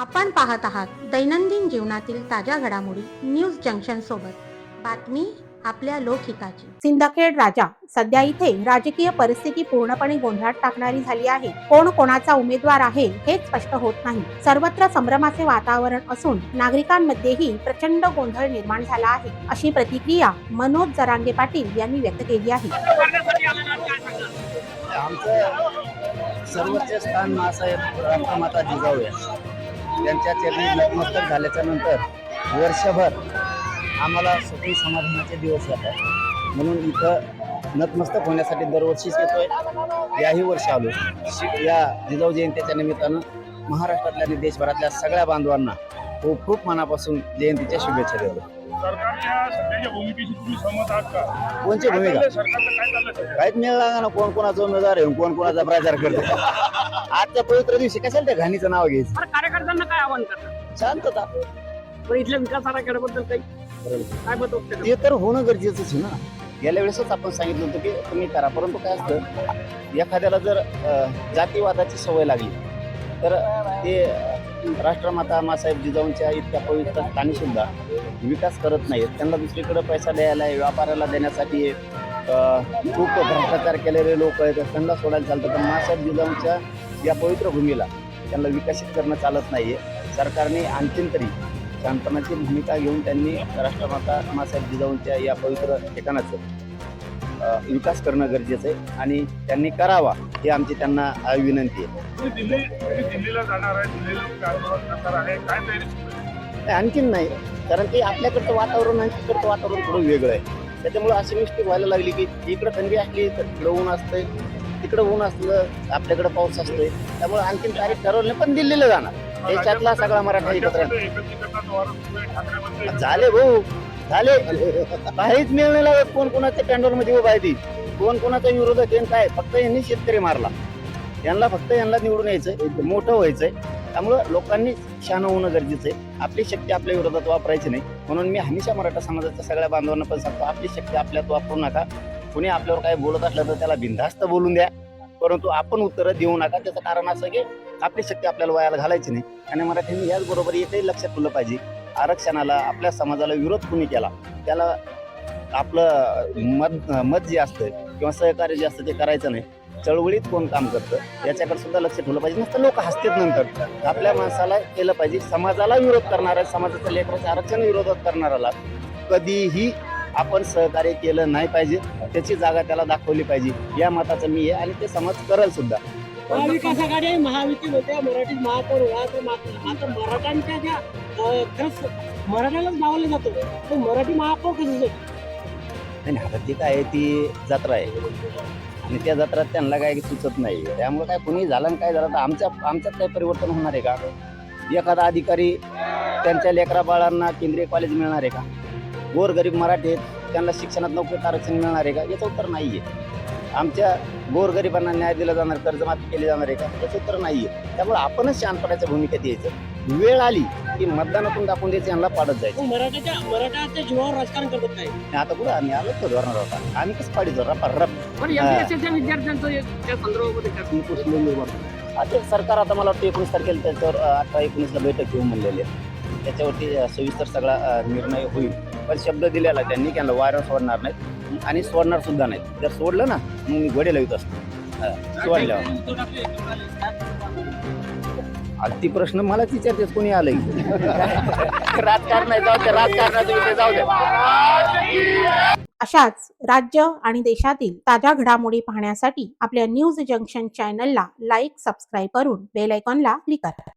आपण पाहत आहात दैनंदिन जीवनातील ताज्या घडामोडी न्यूज जंक्शन सोबत. बातमी आपल्या लोकहिताची. सिंदखेड राजा सध्या इथे राजकीय परिस्थिती पूर्णपणे गोंधळात टाकणारी झाली आहे. कोण कोणाचा उमेदवार आहे हेच स्पष्ट होत नाही. सर्वत्र संभ्रमाचे वातावरण असून नागरिकांमध्येही प्रचंड गोंधळ निर्माण झाला आहे. अशी प्रतिक्रिया मनोज जरांगे पाटील यांनी व्यक्त केली आहे. आमचं सर्वोच्च स्थान मासाहेब जिजाऊ त्यांच्या चरणी नतमस्तक झाल्याच्यानंतर वर्षभर आम्हाला सुखी समाधानाचे दिवस येतात म्हणून इथं नतमस्तक होण्यासाठी दरवर्षीच येतोय. याही वर्षी आलो. या जिजाऊ जयंतीच्या निमित्तानं महाराष्ट्रातल्या आणि देशभरातल्या सगळ्या बांधवांना खूप खूप मनापासून जयंतीच्या शुभेच्छा देतो. कोणची भूमिका? काहीच मिळाला ना. कोण कोणाचा उमेदवार आहे? कोण कोणाचा प्रचार करतो आजच्या पवित्र दिवशी कशाला त्या घाणीचं नाव घ्यायचं? कार्यकर्त्यांना काय आव्हान करतात शांतता. पण इथल्या विकास आराखड्याबद्दल काही काय करतात? ते तर होणं गरजेचंच आहे ना. गेल्या वेळेसच आपण सांगितलं होतं की तुम्ही करा परंतु काय असतं एखाद्याला जर जातीवादाची सवय लागली तर ते राष्ट्रमाता मासाहेब जिजाऊंच्या इतक्या पवित्र स्थानी सुद्धा विकास करत नाहीत. त्यांना दुसरीकडे पैसा द्यायला आहे, व्यापाराला देण्यासाठी अं, खूप भ्रष्टाचार केलेले लोक आहेत. त्यांना सोडायला चालतं. पण मासाहेब जिजाऊंच्या या पवित्र भूमीला त्यांना विकसित करणं चालत नाहीये. सरकारने आणखीन तरी शांतपणाची भूमिका घेऊन त्यांनी राष्ट्रमाता मासाहेब जिजाऊंच्या या पवित्र ठिकाणाचं विकास करणं गरजेचं आहे आणि त्यांनी करावा ही आमची त्यांना विनंती आहे. दिल्लीला जाणार आहे आहे आहे? नाही, आणखीन नाही कारण की आपल्याकडचं वातावरण आणि तिकडचं वातावरण थोडं वेगळं आहे. त्याच्यामुळे अशी मिस्टेक व्हायला लागली की इकडं थंडी असली तर तिकडं ऊन असतंय तिकडं ऊन असलं आपल्याकडे पाऊस असतोय त्यामुळे आणखीन तारीख ठरवली नाही, पण दिल्लीला जाणार. देशातला सगळा मराठा एकत्र. आहे. झाले भाऊ झाले. काहीच मिळणे लागत. कोण कोणाच्या पॅन्डॉलमध्ये उभा आहे ती? कोण कोणाचा विरोधक येण काय? फक्त यांनी शेतकरी मारला. यांना फक्त यांना निवडून यायचं मोठं व्हायचंय. त्यामुळं लोकांनी शहाणं होणं गरजेचं आहे आपली शक्ती आपल्या विरोधात वापरायची नाही. म्हणून मी हमेशा मराठा समाजाच्या सगळ्या बांधवांना पण सांगतो आपली शक्ती आपल्यात वापरू नका. कुणी आपल्यावर काही बोलत असलं तर त्याला बिनधास्त बोलून द्या. परंतु आपण उत्तरं देऊ नका. त्याचं कारण असं की आपली शक्ती आपल्याला वयाला घालायची नाही. आणि मराठ्यांनी याचबरोबर एकही लक्षात ठेवलं पाहिजे. आरक्षणाला आपल्या समाजाला विरोध कुणी केला? त्याला आपलं मत मत जे असतं किंवा सहकार्य जे असतं ते करायचं नाही. चळवळीत कोण काम करतं? याच्याकडे सुद्धा लक्ष ठेवलं पाहिजे. नुसतं लोक हसतात नंतर. आपल्या माणसाला केलं पाहिजे. समाजाला विरोध करणारा समाजाच्या लेकराच्या आरक्षण विरोधात करणाराला कधीही आपण सहकार्य केलं नाही पाहिजे त्याची जागा त्याला दाखवली पाहिजे. या मताचं मी आहे आणि ते समाज करेल सुद्धा. महाविकास आघाडी आहे, महायुती होते मराठीत महापौर आता मराठ्यांच्या ज्या खरंच मराठ्यालाच नावाला जातो. पण मराठी महापौर कसं? नाही आता ती काय ती जत्रा आहे. आणि त्या जत्रात त्यांना काय सुचत नाही. त्यामुळे काय कुणी झालं काय झालं तर आमच्या आमच्यात काही परिवर्तन होणार आहे का? एखादा अधिकारी त्यांच्या लेकरा बाळांना केंद्रीय कॉलेज मिळणार आहे का? गोरगरीब मराठी आहेत त्यांना शिक्षणात नोकरीत आरक्षण मिळणार आहे का? याचं उत्तर नाही आहे आमच्या गोरगरिबांना न्याय दिला जाणार कर्जमाफी केली जाणार आहे का? याचं उत्तर नाही आहे त्यामुळे आपणच शांतपणाच्या भूमिकेत यायचं. वेळ आली की मतदानातून दाखवून द्यायचं यांना पाडत जायचं. मराठ्याच्या मराठ्याच्या जीवावर राजकारण काय आणि आता कुठं? आम्ही आलो तो धरणार होता आम्ही कसं रप पण एमपीएससीच्या विद्यार्थ्यांचं एक त्या संदर्भामध्ये काय? आता सरकार आता मला वाटतं एकोणीस तारखेला त्याच्यावर अठरा एकोणीसला बैठक घेऊन म्हणलेली आहे. त्याच्यावरती सविस्तर सगळा निर्णय होईल. पण शब्द दिलेला त्यांनी की यांना सोडणार नाहीत. आणि सोडणार सुद्धा नाहीत. जर सोडलं ना मग मी घोडे लावित असतो. सोडल्यावर ती प्रश्न मलाच विचारतेस कोणी आलंय? राजकारणात जाऊ द्या जाऊ द्या अशाच राज्य आणि देशातील ताज्या घडामोडी पाहण्यासाठी आपल्या न्यूज जंक्शन चॅनलला लाईक सबस्क्राईब करून बेल आयकॉनला क्लिक करा.